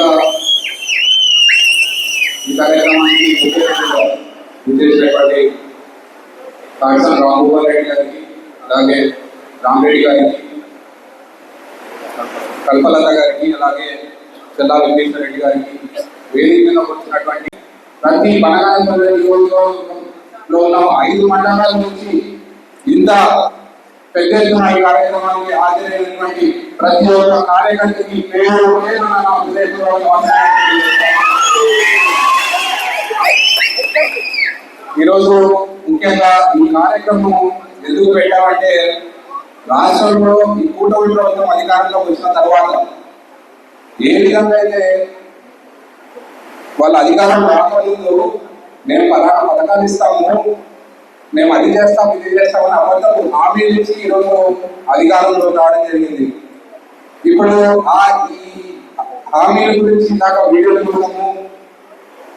ముందుగా ఈ కార్యక్రమానికి ముఖ్య విజయశ్రీ కాళేశ్వరం రెడ్డి గారికి అలాగే రామరెడ్డి గారికి కల్పలత గారికి అలాగే చెల్లా వెంకటేశ్వర రెడ్డి గారికి వేదిక మీద వచ్చినటువంటి ప్రతి బనగానపల్లి నియోజకవర్గంలో ఉన్న ఐదు మండలాల నుంచి ఇంత పెద్ద ఎత్తున ఈ కార్యక్రమానికి హాజరైనటువంటి ప్రతి ఒక్క కార్యకర్తకి పేరు పేరున నా ఈరోజు ముఖ్యంగా ఈ కార్యక్రమం ఎందుకు పెట్టామంటే రాష్ట్రంలో ఈ కూటమి ప్రభుత్వం అధికారంలోకి వచ్చిన తర్వాత ఏ విధంగా అయితే వాళ్ళ అధికారం రాకముందు మేము పలానా పథకాలు ఇస్తాము మేము అది చేస్తాం ఇది చేస్తామని అబద్ధం హామీలు ఇచ్చి ఈరోజు అధికారంలో రావడం జరిగింది. ఇప్పుడు ఆ ఈ హామీల గురించి ఇందాక వీడియోలు చూడము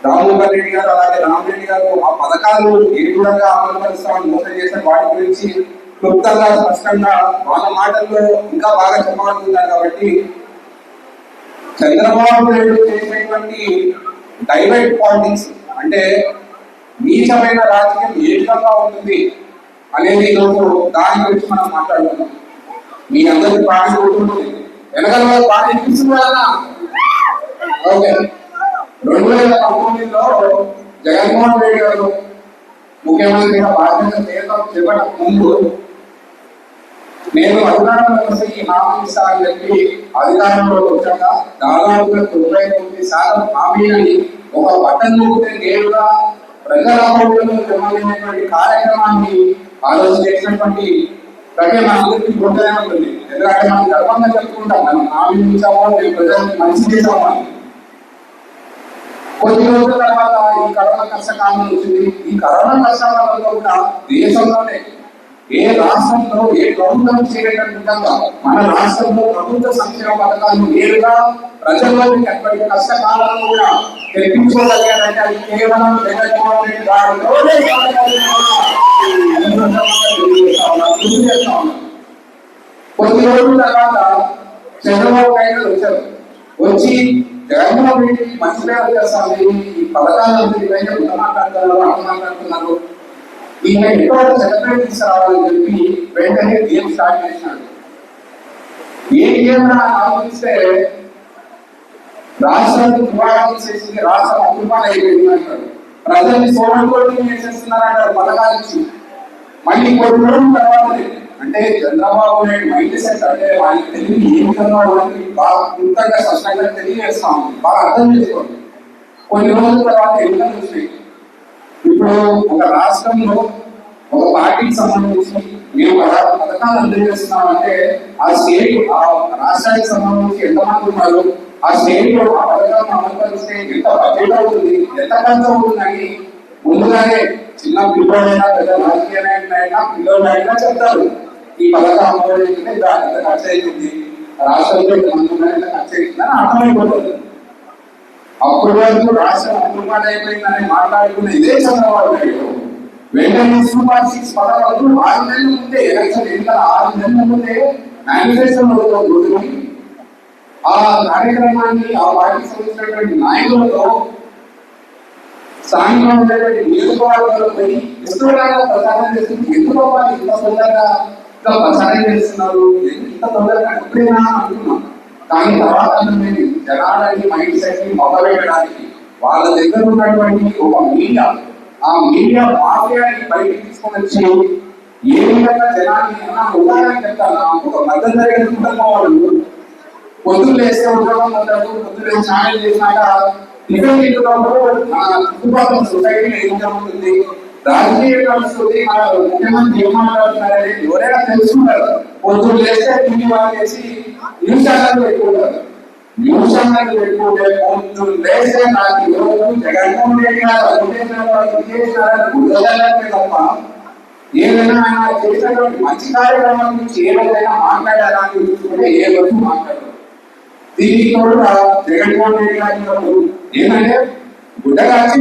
రామ్మోహన్ రెడ్డి గారు అలాగే రామరెడ్డి గారు ఆ పథకాలు ఏ విధంగా అమలు పరుస్తామని మోసం చేసిన వాటి గురించి క్లుప్తంగా స్పష్టంగా వాళ్ళ మాటల్లో ఇంకా బాగా చెప్పగలుగుతున్నారు కాబట్టి చంద్రబాబు నాయుడు చేసినటువంటి డైవర్ట్ పాలిటిక్స్ అంటే నీచమైన రాజకీయం ఏ విధంగా ఉంటుంది అనేది ఈరోజు దాని గురించి మనం మాట్లాడుతున్నాం మీ అందరికి పాటలు కొడుతుంది వెనకాల వాళ్ళు బాగా వినిపిస్తుంది కదా ఓకే. రెండు వేల పంతొమ్మిదిలో జగన్మోహన్ రెడ్డి గారు ముఖ్యమంత్రిగా బాధ్యత చేయడం చెప్పడం ముందు నేను అధికారంలో వస్తే ఈ హామీ ఇస్తానని చెప్పి అధికారంలో వచ్చాక దాదాపుగా తొంభై తొమ్మిది శాతం హామీలని ఒక బటన్ నొక్కితే నేరుగా ప్రజల అకౌంట్లో జమమైనటువంటి కార్యక్రమాన్ని ఆలోచన చేసినటువంటి ప్రతి మనందరికీ గుర్తునే ఉంటుంది. ఎందుకంటే మనం గర్వంగా చెప్పుకుంటాం మనం హామీ ఇచ్చామో మేము ప్రజలకు మంచి చేసామో కొద్ది రోజుల తర్వాత ఈ కరోనా కష్టకాలం వచ్చింది. ఈ కరోనా కష్టకాలంలో కూడా దేశంలోనే ఏ రాష్ట్రంలో ఏ ప్రభుత్వం చేయడం విధంగా మన రాష్ట్రంలో ప్రభుత్వ సంక్షేమ పథకాలను నేరుగా ప్రజల్లోకి అటువంటి కష్టకాలంలో కూడా తెప్పించుకోగలిగారంటే అది కేవలం జగన్మోహన్ రెడ్డి గారిలోనే కొద్ది రోజుల తర్వాత చంద్రబాబు నాయుడు వచ్చారు. వచ్చి జగన్మోహన్ రెడ్డి మంచి పేరు చేస్తాను. ఈ పథకాలను మాట్లాడుతున్నారు అర్థం మాట్లాడుతున్నారు. ఈయన ఎక్కడ సెలబ్రేట్ రావాలని చెప్పి వెంటనే గేమ్ స్టార్ట్ చేసినాడు ఏ గేమ్ ఆలోచిస్తే రాష్ట్రాన్ని దుబారా చేసింది రాష్ట్రం అభిమానం అయిపోయింది అంటారు ప్రజల్ని సోమకోటి కోటింగ్ చేసేస్తున్నారంటారు పథకాలు ఇచ్చి. మళ్ళీ కొన్ని రోజుల తర్వాత అంటే చంద్రబాబు నాయుడు మైండ్ సెట్ అంటే వాళ్ళకి తెలియదు ఏ విధంగా ఉన్నది బాగా క్లుప్తంగా స్పష్టంగా తెలియజేస్తాం బాగా అర్థం చేసుకోండి. కొన్ని రోజుల తర్వాత ఎన్నికలు వచ్చినాయి ఇప్పుడు ఒక రాష్ట్రంలో ఒక పార్టీకి సంబంధించి మేము పథకాలు అందజేస్తున్నామంటే ఆ స్టేట్ ఆ రాష్ట్రానికి సంబంధించి ఎంతమంది ఉన్నారు? ఆ స్టేట్లో ఆ పథకాలను అమలుపరిస్తే ఎంత బడ్జెట్ అవుతుంది? ఎంత ఖర్చు అవుతుందని ముందుగానే చిన్న పిల్లలైనా పెద్ద రాజకీయ నాయకులైనా పిల్లలైనా చెప్తారు. ఈ పథకం అమలు చేస్తే దాని ఎంత ఖర్చు అవుతుంది? రాష్ట్రంలో ఎంతమంది ఉన్నారు, ఎంత ఖర్చు అవుతుందని అర్థమైపోతుంది. అప్పుడు వరకు రాష్ట్రం అమలుపాటు అయిపోయిందని మాట్లాడుకున్న ఇదే చంద్రబాబు నాయుడు. వెంటనే సూపర్ సిక్స్ పథకాలు ఆరు నెలల ముందే ఎలక్షన్ ఎన్నికల ఆరు నెలల ముందే మేనిఫెస్టోలో రోజుని ఆ కార్యక్రమాన్ని ఆ పార్టీకి సంబంధించినటువంటి నాయకులతో స్థానికంగా ఉండేటువంటి నియోజకవర్గాల్లో పోయి విస్తృతంగా ప్రచారం చేస్తుంది ఎందుకు వాళ్ళు ఇంత తొందరగా ఇంకా ప్రచారం చేస్తున్నారు? ఇంత తొందరగా ఎప్పుడైనా అనుకున్నాం? కానీ తర్వాత అనేది జనాలని మైండ్ సెట్ని మొదలెట్టడానికి వాళ్ళ దగ్గర ఉన్నటువంటి ఒక మీడియా. ఆ మీడియా మాఫియాని బయటకు తీసుకొని వచ్చి ఏ విధంగా జనాన్ని ఏమన్నా ఉదాహరణ చెప్తాను ఒక మధ్య తరగతి కుటుంబం వాళ్ళు పొద్దున్న లేస్తే ఉద్యోగం ఉంటారు పొద్దున్న లేచి స్నానం చేసినాక టిఫిన్ తింటున్నప్పుడు మన చుట్టుపక్కల సొసైటీ ఏం జరుగుతుంది? రాజకీయ పరిస్థితి ముఖ్యమంత్రి ఏం మాట్లాడుతున్నారని ఎవరైనా తెలుసుకుంటారు. పొద్దున్న లేస్తే తిండి మానేసి న్యూస్ ఛానల్ పెట్టుకుంటారు న్యూస్ ఛానల్ పెట్టుకుంటే పొద్దున్న లేస్తే నాకు ఈరోజు జగన్మోహన్ రెడ్డి గారు అది తప్ప ఏదైనా ఆయన చేసినటువంటి మంచి కార్యక్రమం గురించి ఏదైనా మాట్లాడాలని చూసుకుంటే ఏ వరకు మాట్లాడరు. దీనికి కూడా జగన్మోహన్ రెడ్డి గారు ఏంటంటే గుడ్డ కాచి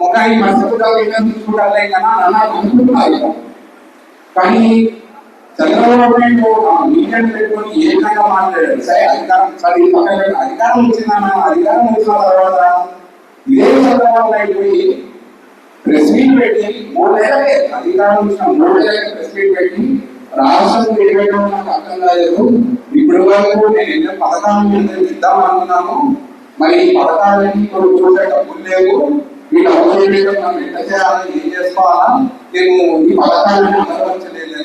ఒక ఈ మస్తు చూడాలి చూడాలి కదా అని అనుకుంటున్నారు. కానీ చంద్రబాబు నాయుడు ఆ మీడియాను పెట్టుకొని ఏ విధంగా మాట్లాడాడు సరే అధికారం సరే అధికారం వచ్చిందన్న అధికారం వచ్చిన తర్వాత ఇదే చంద్రబాబు నాయుడు పోయి ప్రెస్ మీట్ పెట్టి మూడేళ్ళకే అధికారం వచ్చిన మూడేళ్ళకి ప్రెస్ మీట్ పెట్టి రాష్ట్రం ఏమైనా నాకు అర్థం కాలేదు ఇప్పుడు వరకు నేను ఎన్నో పథకాలను ఇద్దాం అనుకున్నాము మరి ఈ పథకాలన్నీ ఇప్పుడు చూసే డబ్బులు లేవు వీళ్ళు అవసరం లేదు మనం ఎంత చేయాలి ఏం చేసుకోవాలా నేను ఈ పథకాలను అనుభవించలేదు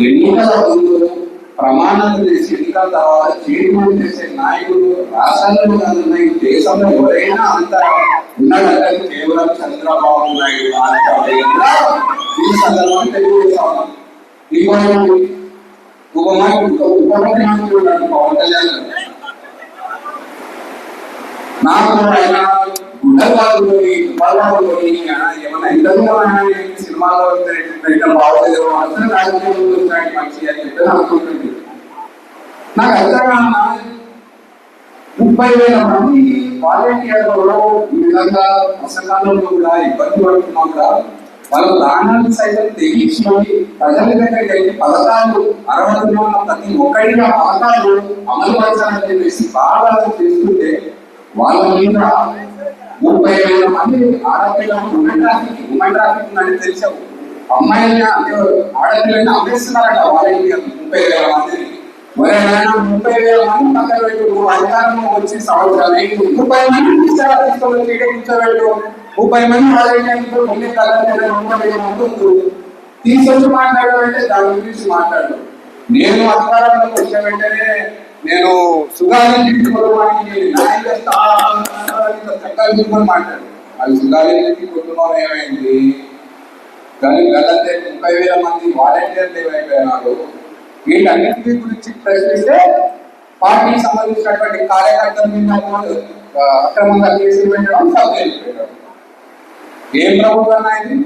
ఎన్నికల ముందు ప్రమాణాలు చేసి ఎన్నికల తర్వాత చీడిమలు చేసే నాయకుడు రాష్ట్రంలో కాదు ఈ దేశంలో ఎవరైనా అంత ఉన్నాడంటే కేవలం చంద్రబాబు నాయుడు మాత్రమే. ఈ సందర్భంగా తెలియజేస్తాను. ఇంకోటి ఉప ఉప ముఖ్యమంత్రి పవన్ కళ్యాణ్ నాకు ఆయన గుండెలబాదులోని దుబ్బాలబాదులోని ఏమైనా ఇంటర్వ్యూలో సినిమాలో పెట్టడం బాగోలేదు అందరూ రాజకీయాల్లో వచ్చాడు అని చెప్పి అనుకుంటుంది. నాకు అర్థం ముప్పై వేల మంది వాలంటీర్లలో ఈ విధంగా వర్షకాలంలో కూడా ఇబ్బంది పడుతున్నాం కూడా వాళ్ళ ప్రాణాలు సైతం తెగించుకొని ప్రజల దగ్గరికి వెళ్ళి పథకాలు అర్హతలో ఉన్న ప్రతి ఒక్కడిగా పథకాలు అమలు పరచాలని చెప్పేసి బాగా చేస్తుంటే వాళ్ళ మీద ముప్పై వేల మంది ఆడపిల్లలు ఉమెన్ ట్రాఫిక్ ఉమెన్ ట్రాఫిక్ ఉందని తెలిసావు అమ్మాయిని అంటే ఆడపిల్లని అమ్మేస్తున్నారట వాళ్ళకి ముప్పై వేల మందిని ముప్పై వేల మంది పక్కన పెట్టు నువ్వు అధికారంలో వచ్చి సంవత్సరాలు ముప్పై మంది తీసుకురా తీసుకొని ఇక్కడ కూర్చోబెట్టు ముప్పై మంది వాళ్ళకి మళ్ళీ తగ్గలేదు ముప్పై మంది ఉంది. తీసుకొచ్చి మాట్లాడాలంటే దాని గురించి మాట్లాడు. నేను అధికారంలోకి వచ్చిన వెంటనే నేను సుగాలి తీసుకోవడానికి మాట్లాడు అది సుగాలి కుటుంబం ఏమైంది? కానీ గతంటే ముప్పై వేల మంది వాలంటీర్లు ఏమైపోయినారు? వీటన్నింటి గురించి ప్రశ్నిస్తే పార్టీకి సంబంధించినటువంటి కార్యకర్తల మీద అక్రమంగా కేసులు పెట్టడం సబ్జెక్ట్ ఏం ప్రభుత్వం అయింది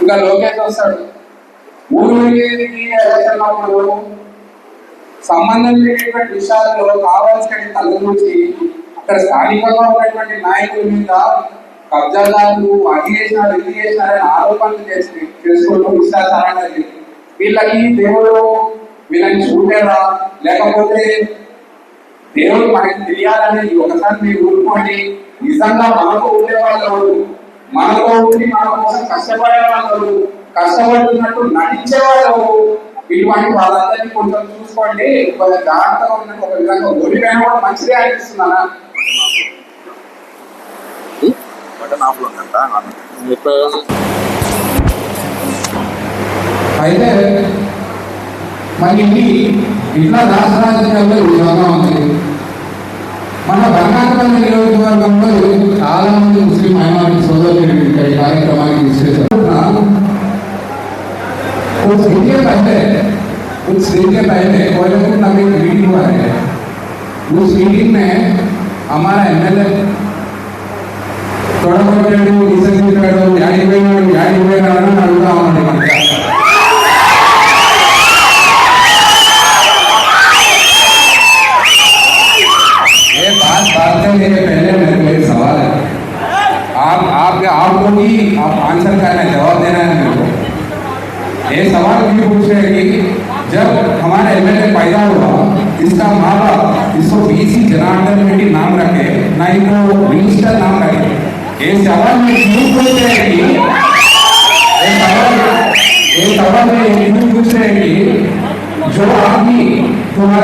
ఇంకా లోకేష్ వస్తాడు. ఊరు ఎలక్షన్ అప్పుడు? సంబంధం లేనటువంటి విషయాలలో కావాల్సిన తల నుంచి అక్కడ స్థానికంగా ఉన్నటువంటి నాయకుల మీద కబ్జాదారులు అది చేసినారు ఇది చేసినారని ఆరోపణలు చేసి చేసుకుంటూ విశ్వాసాలని వీళ్ళకి దేవుడు వీళ్ళని చూడలేరా లేకపోతే దేవుడు మనకి తెలియాలని ఒకసారి మీరు ఊరుకోండి. నిజంగా మనకు ఉండేవాళ్ళు ఎవరు? ఉండి మన కోసం కష్టపడే వాళ్ళు కష్టపడుతున్నట్టు నటించే వాళ్ళు ఇటువంటి వాళ్ళందరినీ కొంచెం చూసుకోండి. కొంచెం జాగ్రత్తగా ఉన్నట్టు ఒక విధంగా ఓడిపోయినా కూడా మంచిదే అనిపిస్తున్నానా అయితే మరి ఇది ఇట్లా రాష్ట్ర రాజకీయాల్లో ఈ విధంగా ఉంది. మన బంగారపల్లి నియోజకవర్గంలో చాలా మంది ముస్లిం మైనారిటీ సోదరులు ఈ కార్యక్రమానికి విశ్లేషణ कुछ दिन के पहले कुछ दिन के पहले कोयलपुर नाम एक मीटिंग हुआ है उस मीटिंग में हमारा एमएलए తొడగొట్టాడు విసర్జించాడు యాడి పోయినాడు యాడి పోయినాడు అని అడుగుతా ఉన్నాడు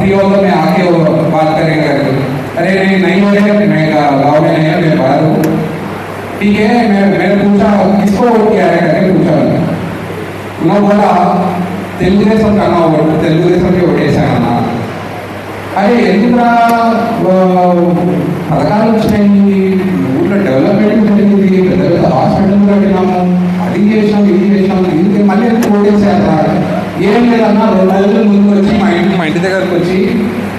फ्री हो तो मैं आके वो बात करेंगे करके अरे नहीं नहीं हो रहे मैं गाँव में नहीं है मैं बाहर हूँ ठीक है मैं मैंने पूछा किसको वोट किया है करके पूछा उन्होंने बोला తెలుగుదేశం కన్నా ఓటు తెలుగుదేశంకి ఓటేసాను అన్న అరే ఎందుకురా ఆ, పథకాలు వచ్చినాయి ఊళ్ళో డెవలప్మెంట్ జరిగింది పెద్ద పెద్ద హాస్పిటల్ కట్టినాము అది చేసినాం ఇది చేసినాం ఇది మళ్ళీ ఏం లేదన్నా రెండు రోజుల ముందు వచ్చి మా ఇంటి మా ఇంటి దగ్గరకు వచ్చి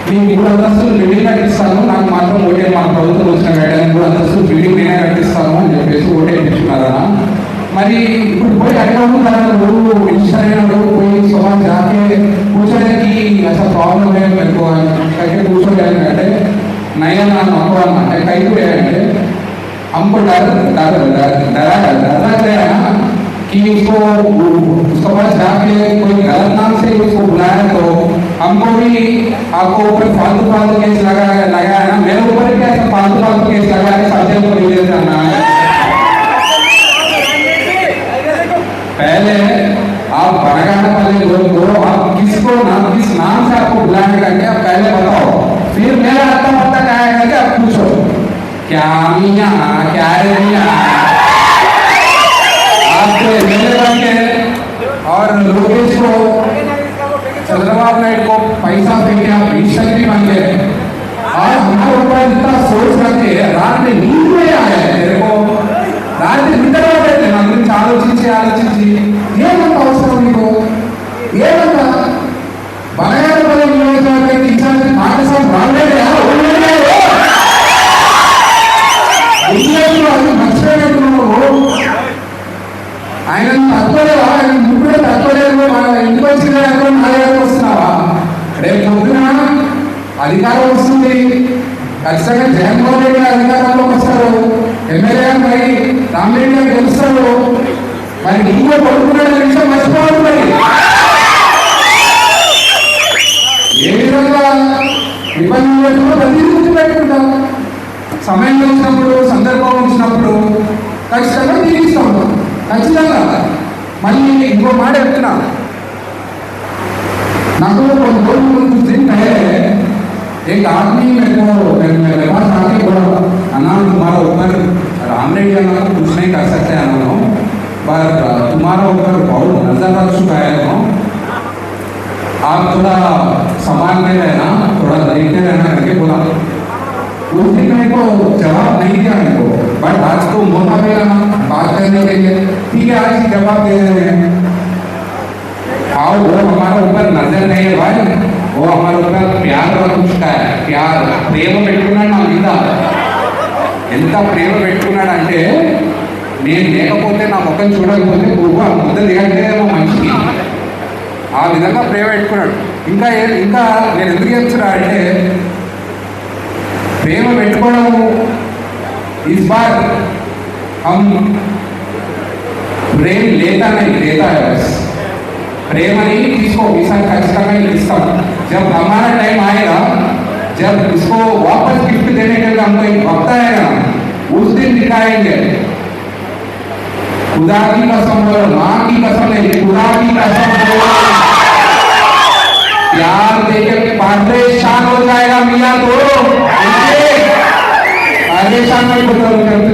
మీ మూడు అంతస్తులు బిల్డింగ్ కట్టిస్తాను నాకు మాత్రం ఓటే మా ప్రభుత్వం వచ్చిన గైడ్లైన్ మూడు అంతస్తులు బిల్డింగ్ నేనే కట్టిస్తాను అని చెప్పేసి ఓటే ఇప్పించుకున్నారా మరి ఇప్పుడు పోయి అడగడం నువ్వు ఇన్స్టాగ్రామ్లో పోయి సోమా జాకే కూర్చోడానికి అసలు ప్రాబ్లం ఏమి పెట్టుకోవాలి అయితే కూర్చోడానికి అంటే నయ్యా నాకు నమ్మకం అంటే కైపోయాయంటే అంబు డర్ డర్ డర్ డర్ कि उसको उसके पास जाके कोई गलत नाम से उसको बुलाया तो हमको भी आपको ऊपर फालतू फालतू केस लगा लगाया ना? मेरे ऊपर भी ऐसा फालतू फालतू केस लगा के सबको रिलीज़ करना है। पहले आप बड़गाना वाले लोग को आप किसको नाम किस नाम से आपको बुलाने करके आप पहले बताओ। फिर मेरा आता पता क्या है आप पूछो? क्या मियाँ, क्या है मियाँ? आपको एमएलए बन के और लोकेश को चंद्रबाबू नायडू को पैसा फेंके आप मिनिस्टर भी बन गए और हमारे ऊपर इतना सोच रखे रात में नींद में आया है मेरे को రాత్రి నిద్ర పట్టండి నా గురించి ఆలోచించి ఆలోచించి ఏమంత అవసరం నీకు ఏమంత బనగానపల్లి నియోజకవర్గానికి ఇన్ఛార్జ్ కాంగ్రెస్ రాలేదే ఆయన తక్కువలేవా ఆయన ముగ్గురు తక్కువలేదు మన ఇంటికి వచ్చిన ఎక్కడ నా దగ్గరకు వస్తున్నావా? రేపు పొద్దున అధికారం వస్తుంది. ఖచ్చితంగా జగన్మోహన్ రెడ్డి అధికారంలోకి వస్తారు. ఎమ్మెల్యే మరి రామరెడ్డి గారు గెలుస్తారు. మరి నీకు పడుకున్నాడు విషయం మర్చిపోవాలి మరి. ఏ విధంగా ఇబ్బంది లేకుండా ప్రతి గుర్తు పెట్టుకుంటాం సమయం వచ్చినప్పుడు సందర్భం వచ్చినప్పుడు ఖచ్చితంగా తీరుస్తాం. ఖచ్చితంగా మళ్ళీ ఇంకో మాట చెప్తున్నా నాకు కొన్ని రోజుల ముందు दिन है एक आदमी मेरे को मेरे मेरे पास आके बोला अन्ना तुम्हारा ऊपर राम रेड्डी अन्ना को कुछ नहीं कर सकते अन्ना पर तुम्हारा ऊपर बहुत नजर रख चुका है अन्ना आप थोड़ा संभाल में रहना थोड़ा देखते रहना करके बोला उस दिन मेरे को जवाब नहीं दिया मेरे को बट आज को मौका मिला ना बात करने के लिए ठीक है आज जवाब दे रहे हैं आओ वो हमारे ऊपर नजर नहीं है भाई वो हमारे ऊपर प्यार रख चुका है प्यार ప్రేమ పెట్టుకున్నాడు నా మీద ఎంత ప్రేమ పెట్టుకున్నాడంటే నేను లేకపోతే నా ముఖం చూడకపోతే గురువు ఆ ముద్ద దిగట్లేదేమో మనిషికి ఆ విధంగా ప్రేమ పెట్టుకున్నాడు ఇంకా ఏ- ఇంకా నేను ఎందుకు చెప్తున్నా అంటే ప్రేమ పెట్టుకోవడం इस बार हम प्रेम लेता नहीं देता है बस प्रेम नहीं किसको किसान खर्चता नहीं किसका जब हमारा टाइम आएगा जब इसको वापस गिफ्ट देने के लिए हमको एक वक्त आएगा उस दिन दिखाएंगे खुदा की कसम बोलो माँ की कसम नहीं खुदा की कसम बोलो प्यार देकर परेशान हो जाएगा मियाँ तो పరేషాన్ అయిపోతారు చెప్తున్నా రేపు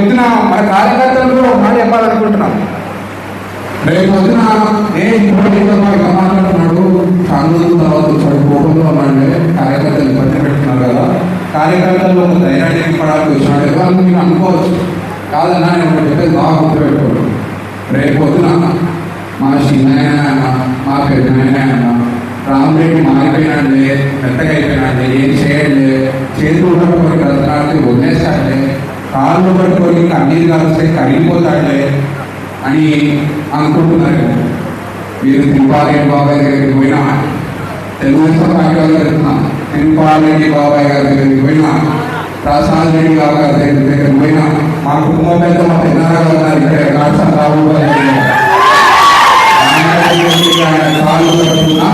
పొద్దున మన కార్యకర్తలు కూడా ఒక చెప్పాలనుకుంటున్నాం. రేపు పొద్దున నేను ఇప్పుడు మాట్లాడుతున్నాడు చాలా తర్వాత వచ్చాడు కోపంలో ఉన్నాడు కార్యకర్తలు ఇబ్బంది పెట్టుకున్నారు కదా. కార్యకర్తలు ఒక ధైర్యాన్ని నింపడానికి వచ్చినాడు ఎవరు మీరు అనుకోవచ్చు. కాదన్నా నేను ఒకటి చెప్పేది బాగా గుర్తుపెట్టుకోడు. రేపు పొద్దున మా చిన్న మా పెద్ద రామరెడ్డి మారిపోయినాడులే మెత్తగా అయిపోయినాడులే ఏం చేయండి చేతులు పట్టుకొని రత్నాలకి వదిలేస్తాడులే కాళ్ళు పట్టుకొని కన్నీరు కలిస్తే కరిగిపోతాడులే అని అనుకుంటున్నారు మీరు తిరుపాలరెడ్డి బాబాయ్ దగ్గరికి పోయినా తెలుగుదేశం పార్టీ వాళ్ళు తిరుపాలరెడ్డి బాబాయ్ గారి దగ్గరికి పోయినా ప్రసాద్ రెడ్డి బాబు గారి దగ్గరికి పోయినా మా కుటుంబం పెద్ద మా పెద్దనాన్న గారు ఉన్నారు ఇక్కడ కాట్సం రావు కాళ్ళు పట్టుకున్నా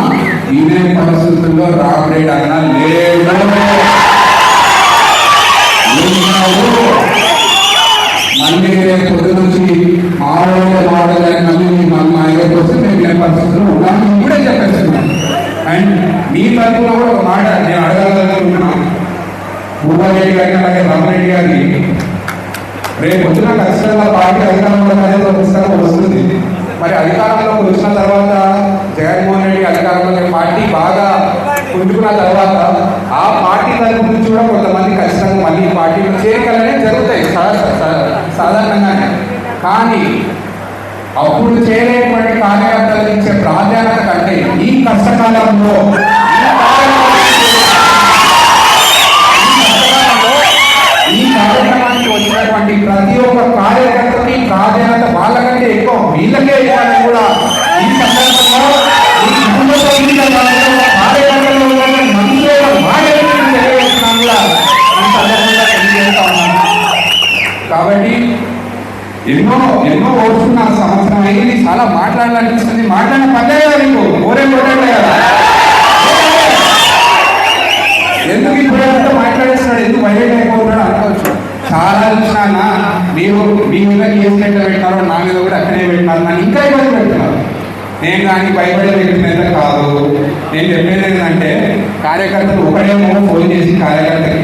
ఇదే పరిస్థితుల్లో రామరెడ్డి అన్న లేడు. మళ్ళీ రేపు పొద్దు నుంచి ఆడవాళ్ళ మాటలని మళ్ళీ మన మా దగ్గరకు వస్తే మేము ఏ పరిస్థితుల్లో ఉన్నాం. ఇప్పుడే చెప్పేస్తున్నాం. అండ్ మీ తరఫున కూడా ఒక మాట నేను అడగాలనుకుంటున్నాను భూపారెడ్డి గారిని అలాగే రామరెడ్డి గారిని రేపు వచ్చిన ఖచ్చితంగా పార్టీ అధికారంలో అనేది పుస్తకం వస్తుంది. మరి అధికారంలోకి వచ్చిన తర్వాత జగన్మోహన్ రెడ్డి అధికారంలో పార్టీ బాగా పుంజుకున్న తర్వాత ఆ పార్టీ తరపు నుంచి కూడా కొంతమంది ఖచ్చితంగా మళ్ళీ పార్టీలో చేరికలనే జరుగుతాయి. సా- సా- సాధారణంగానే. కానీ అప్పుడు చేరేటువంటి కార్యకర్తలు ఇచ్చే ప్రాధాన్యత కంటే ఈ కష్టకాలంలో ఈ ఈ కార్యక్రమానికి వచ్చినటువంటి ప్రతి ఒక్క కార్యకర్తకి ప్రాధాన్యత వాళ్ళకంటే ఎక్కువ వీళ్ళకే ఇవ్వాలని కూడా ఎన్నో ఎన్నో ఓడుతున్నా సంవత్సరం అయింది. చాలా మాట్లాడాలనిపిస్తుంది. మాట్లాడిన పర్లే కదా నీకు? ఓరే కొట్టండి కదా. ఎందుకు ఇప్పుడంతా మాట్లాడేస్తున్నాడు? ఎందుకు వైలెట్ అయిపోతున్నాడు? అనుకోవచ్చు చాలా చూసినా మీరు మీ మీద కేసు ఎట్లా పెట్టినారో నా మీద కూడా అక్కడే పెట్టినారు నన్ను ఇంకా ఇబ్బంది పెడుతున్నారు. నేను కానీ భయపడే వ్యక్తినైతే కాదు. నేను చెప్పేది ఏంటంటే కార్యకర్తలు ఒకడేమో ఫోన్ చేసి కార్యకర్తకి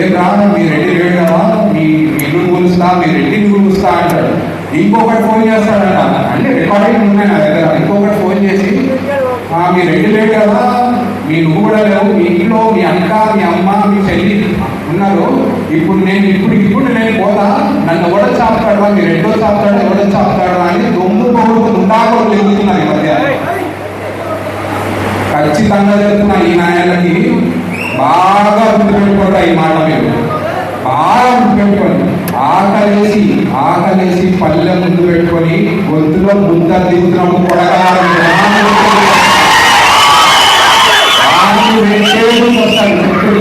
ఏం రా మీ రెడ్డి లేడు కదా మీ ఇల్లు మీరు మీ రెడ్డిని అంటాడు. ఇంకొకటి ఫోన్ చేస్తాడంట. అంటే రికార్డింగ్ ఉన్నాయి నా దగ్గర. ఇంకొకటి ఫోన్ చేసి మీరు రెడ్డి లేడు కదా మీ నువ్వు కూడా లేవు మీ ఇంట్లో మీ అక్క మీ అమ్మ మీ చెల్లి ఉన్నారు. ఇప్పుడు నేను ఇప్పుడు ఇప్పుడు నేను పోతా నన్ను ఎవడో చాపుతాడు మీ రెండో చాపుతాడు ఎవడో చాపుతాడు అని దొమ్ము పొగుడు ఉండాలో ఎదుగుతున్నారు ఈ మధ్య. ఖచ్చితంగా చెప్తున్నా ఈ నాయనకి. బాగా గుర్తుపెట్టుకుంటా ఈ మాట మీరు బాగా గుర్తుపెట్టుకోండి ఆకలేసి ఆకలేసి పల్లె ముందు పెట్టుకొని గొంతులో ముద్ద దిగుతున్నాము కొడగారు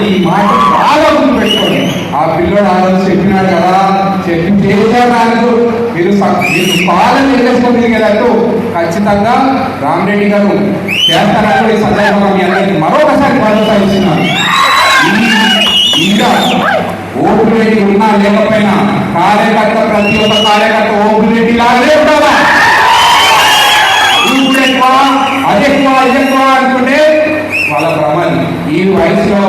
ఈ మాట బాగా ముందు పెట్టుకొని. ఆ పిల్లడు ఆ రోజు చెప్పినాడు కదా చెప్పి చేసేదానికి మీరు మీరు పాలన వెళ్ళేసుకుంటుంది కదంటూ ఖచ్చితంగా రామరెడ్డి గారు చేస్తారని ఈ సందర్భంగా మీ అందరికీ మరొకసారి భరోసా ఇస్తున్నారు ఇంకా ఓటు రెడ్డి ఉన్నా లేకపోయినా కార్యకర్త ప్రతి ఒక్క కార్యకర్త ఓటు రెడ్డి లాగానే ఉండాలా ఇప్పుడు ఎక్కువ అది ఎక్కువ ఎక్కువ అనుకుంటే వాళ్ళ భ్రమని ఈ వయసులో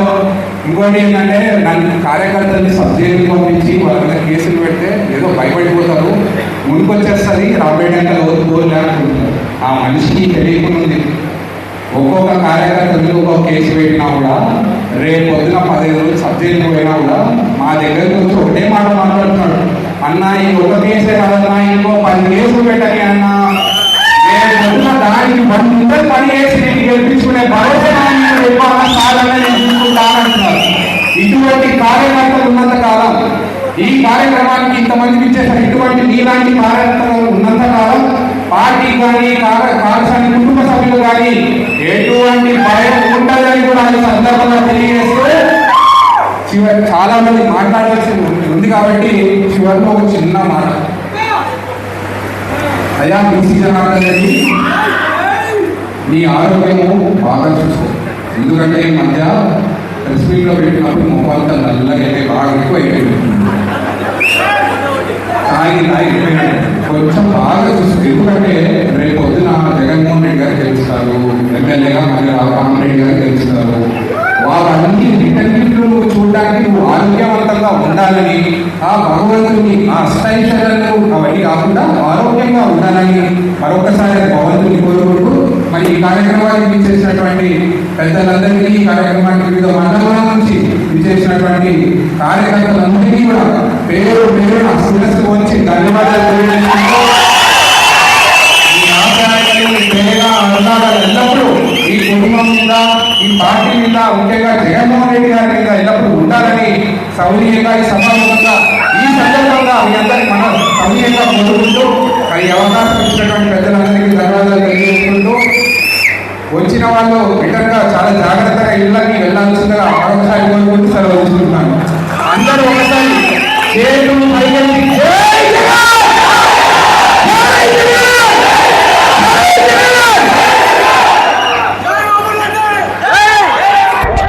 ఇంకోటి ఏంటంటే నన్ను కార్యకర్తల్ని సబ్జెక్టు పంపించి వాళ్ళ మీద కేసులు పెడితే ఏదో భయపడిపోతారు. ముందుకొచ్చేస్తుంది రాబోయే గంటలు ఓదుకోలే అనుకుంటున్నారు. ఆ మనిషికి తెలియకుండా ఉంది ఒక్కొక్క కార్యకర్త మీద ఒక్కొక్క కేసు పెట్టినా కూడా రేపు పొద్దున పదిహేను రోజులు సబ్జెక్టులు పోయినా కూడా మా దగ్గరికి వచ్చి ఒకటే మాట మాట్లాడుతున్నాడు. అన్న ఈ ఒక కేసే కాదన్నా ఇంకో పది కేసులు పెట్టని అన్నా. నేను దానికి వంద పని చేసి నేను గెలిపించుకునే భరోసా కాదన్నా నేను చూసుకుంటానంటున్నారు ఇటువంటి కార్యకర్తలు ఉన్నంత కాలం ఈ కార్యక్రమానికి ఇంతమందికి ఇచ్చేసారు ఇటువంటి మీలాంటి కార్యకర్తలు ఉన్నంత కాలం పార్టీ కానీ కాలసాని కుటుంబ సభ్యులు కానీ ఎటువంటి భయం ఉండదని కూడా ఈ సందర్భంగా తెలియజేస్తూ చివరి చాలా మంది మాట్లాడాల్సి ఉంది- ఉంది కాబట్టి చివరిలో ఒక చిన్న మాట. అయ్యా మీ సీజన్ రెడ్డి నీ ఆరోగ్యము బాగా చూసుకో. ఎందుకంటే ఈ మధ్య ప్రెస్ పెట్టినప్పుడు మొక్కలంతా నల్లగా అయితే బాగా ఎక్కువ అయిపోయింది తాగి తాగి కొంచెం బాగా చూసుకో. ఎందుకంటే రేపు పొద్దున జగన్మోహన్ రెడ్డి గారు గెలుస్తారు ఎమ్మెల్యేగా మరి రామరెడ్డి గారు గెలుస్తారు. వాళ్ళన్ని వీటన్నిటిలో నువ్వు చూడడానికి నువ్వు ఆరోగ్యవంతంగా ఉండాలని ఆ భగవంతుని ఆ అష్టైశ్వర్యాలు అవన్నీ కాకుండా ఆరోగ్యంగా ఉండాలని మరొకసారి భగవంతుని కోరుకుంటూ మరి ఈ కార్యక్రమానికి విచ్చేసినటువంటి పెద్దలందరికీ ఈ కార్యక్రమానికి వివిధ మండలాల నుంచి విచ్చేసినటువంటి కార్యకర్తలందరికీ కూడా పేరు పేరున శిరస్సు వచ్చి ధన్యవాదాలు కుటుంబం మీద ఈ పార్టీ మీద ముఖ్యంగా జగన్మోహన్ రెడ్డి గారి మీద ఎల్లప్పుడూ ఉండాలని సౌనీయంగా ఈ సభాముఖంగా ఈ సందర్భంగా మీ అందరికి మనం సౌనీయంగా కోరుకుంటూ ఈ అవకాశం ఇచ్చినటువంటి పెద్దలందరికీ ధన్యవాదాలు తెలియజేసుకుంటూ వచ్చిన వాళ్ళు రిటర్న్ చాలా జాగ్రత్తగా ఇళ్ళకి వెళ్ళాల్సిందిగా మరొకసారి కోరుకుంటూ సెలవు అందరూ ఒకసారి చేతులు